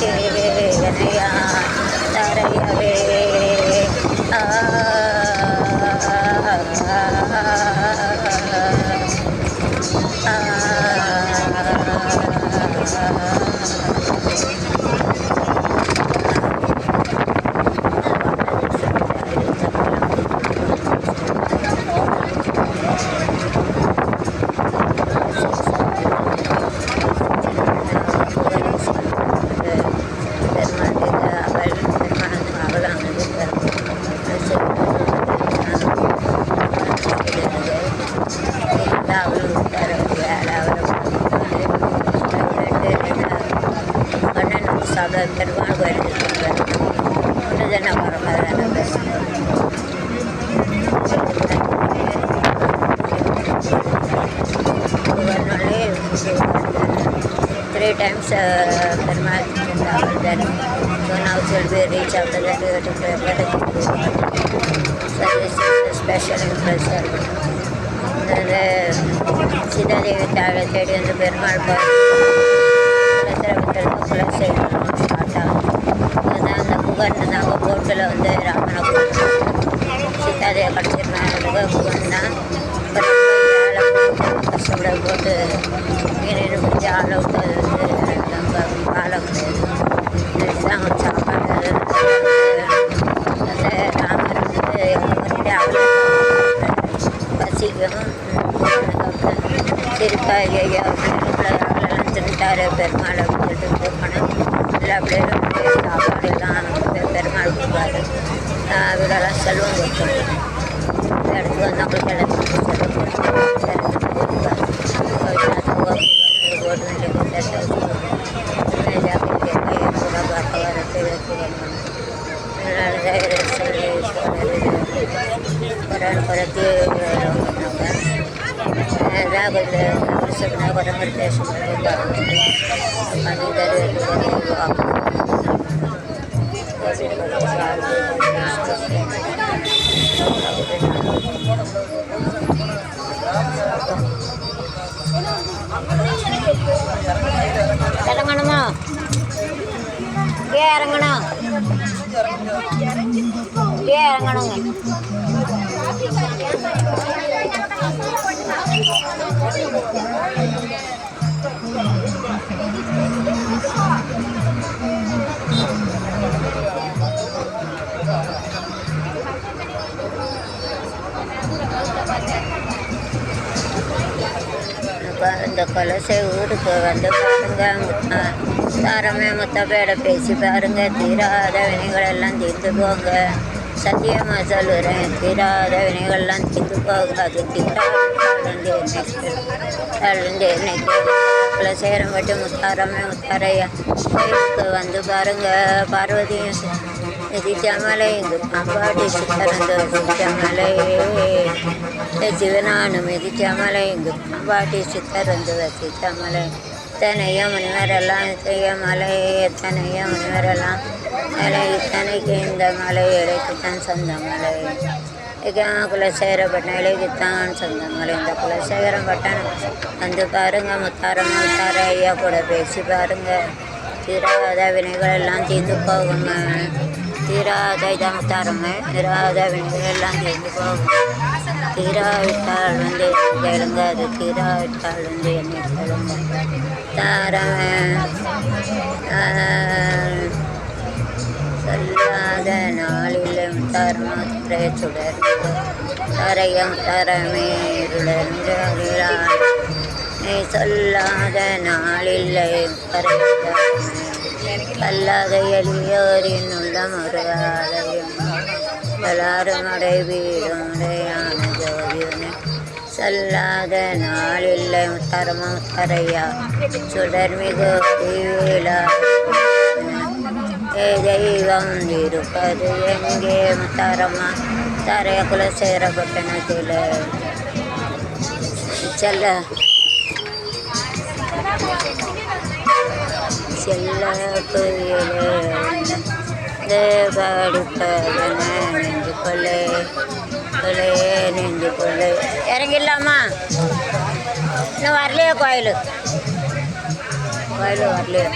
谢谢 Three times Then the to. Then Sita Devi Tara said in the Permal Boy, the Permal Boy, the Permal Boy, the Permal Boy, the Permal Boy, the Permal Boy, the நாங்கள் வந்து ராமனை சீதாதேவி கிடச்சிருந்தாங்க புகன் கஷ்டப்பட போட்டு மீன் பிடிச்சி ஆளை விட்டு வந்து நம்ம ஆளை கிடையாது நாங்கள் சாப்பாடு அந்த ராமர் வந்து எங்கள்கிட்ட ஆளை பசிக்கும் சிரிப்பாக ஐயா பிள்ளைகளெல்லாம் தின்ட்டாரு பெருமாள் அப்படின்னு சொல்லிட்டு எல்லா பிள்ளைகளும் சாப்பாடு எல்லாம் vale. Thank you. இறங்கணும். இறங்கணுங்க. இப்போ கொலசை ஊருக்கு வந்து பாருங்க ஆ, தாரமே முத்தப்பேட பேசி பாருங்க. தீராத வினைகள் எல்லாம் தீர்ந்து போங்க. சத்தியமாக சொல்லுறேன். தீராத வினைகள்லாம் தீர்ந்து போகாது. தீராது என்னைக்கு என்னைக்கு குலசேரம் பட்டு முத்தாரமே முத்தாரையா கோயிலுக்கு வந்து பாருங்க. பார்வதியும் எதிர்த்தாமலை இங்கு பாம்பாடி சித்தரந்து சித்தமலை சிவனானும் எதிர்த்தாமலை பாட்டி பாம்பாட்டி சித்தரந்து சித்தமலை. இத்தனையோ முனிவரெல்லாம் செய்ய மலை எத்தனையோ முனிவரெல்லாம் மலை இத்தனைக்கு இந்த மலை இடைக்குத்தான் சொந்த மலை. குலசேகரப்பட்டினம் இலைக்குத்தான் சொந்த மலை. இந்த குலசேகரம் பட்டணம் வந்து பாருங்க முத்தாரம் முத்தார ஐயா கூட பேசி பாருங்க. தீராத வினைகள் எல்லாம் தீர்ந்து போகுங்க. தீராத இதான் முத்தாரம்மை தீராத வினைகள் எல்லாம் தீர்ந்து போகும் தீராவிட்டால் வந்து கேளுங்க அது தீராவிட்டால் வந்து என்னை கேளுங்க தாரமே சொல்லாத நாளிலும் தர்மத்திலே சுடர்ந்து தரையும் தரமே இருளர்ந்து நீ சொல்லாத நாளில்லை கல்லாத எளியோரின் உள்ளம் ஒரு ஆலயம் எல்லாரும் அடை அடையான சொல்லாத நாளில்லை முத்தாரமா முத்தாரையா சுடர்மிகு வடிவேலா ஏ தெய்வம் இருப்பது எங்கே? முத்தாரமா தாரைய குலசேர பட்டணத்தில் செல்ல. செல்ல குயிலே. தேவடுப்பதன நெஞ்சு கொள்ளை. கொள்ளே. இறங்கிடலாமா? இன்னும் வரலையே கோயில். கோயில் வரலையே.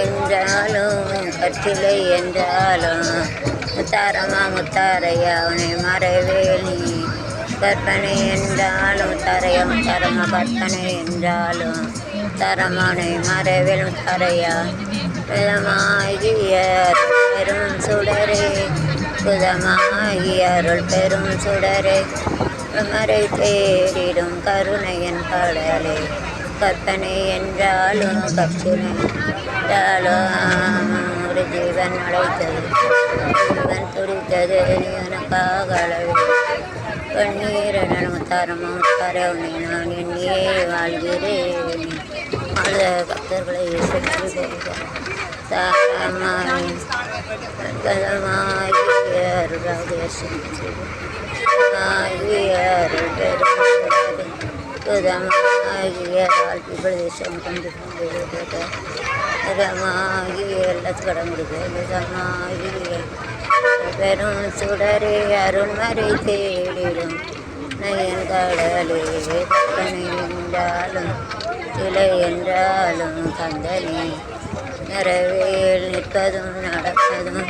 என்றாலும் கற்றிலை என்றாலும் முத்தாரமா முத்தாரையா அவனை மறைவே நீ. கற்பனை என்றாலும் முத்தாரையா முத்தாரமா கற்பனை என்றாலும் தரமானை மறைவில் தரையா விதமாகிய சுதமாகி அருள் பெரும் சுடரே. மறை தேரிடும் கருணையன் கடலே. கற்பனை என்றாலும் கற்பனை என்றாலும் ஒரு ஜீவன் அழைத்தது. ஜீவன் துடித்தது எனக்காக கண்ணீரனும் தரமும் முத்தாரமும் நான் எண்ணியே வாழ்கிறேன். அழுத பக்தர்களை பிரதேசம் கொண்டு கொண்டிருக்கிறது இதமாகிய எல்லாத்து கடன் கொடுக்குது இதமாகிய பெரும் சுடரே அருண்மறை தேடிடும் நயன் கடலே கற்பனை இல்லை என்றாலும் கந்தனே நிறைவேல் நிற்பதும் நடப்பதும்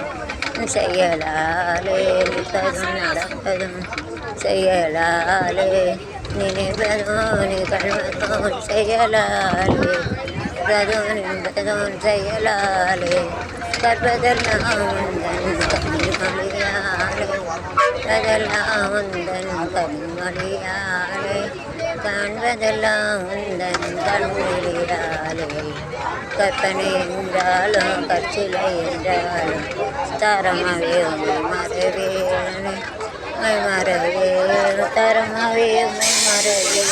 செயலாலே நிற்பதும் நடப்பதும் செயலாலே நினைப்பதும் நிகழ்வதும் செயலாலே கற்பதும் நின்பதும் செயலாலே கற்பதெல்லாம் உந்தன் கனிமொழியாலே அதெல்லாம் உந்தன் கனிமொழியாலே காண்பதெல்லாம் உந்தன் கண்ணிலாலே கற்பனை என்றாலும் கற்சிலை என்றாலும் தரமாவே மறவே மறவே தரமாவே மறவே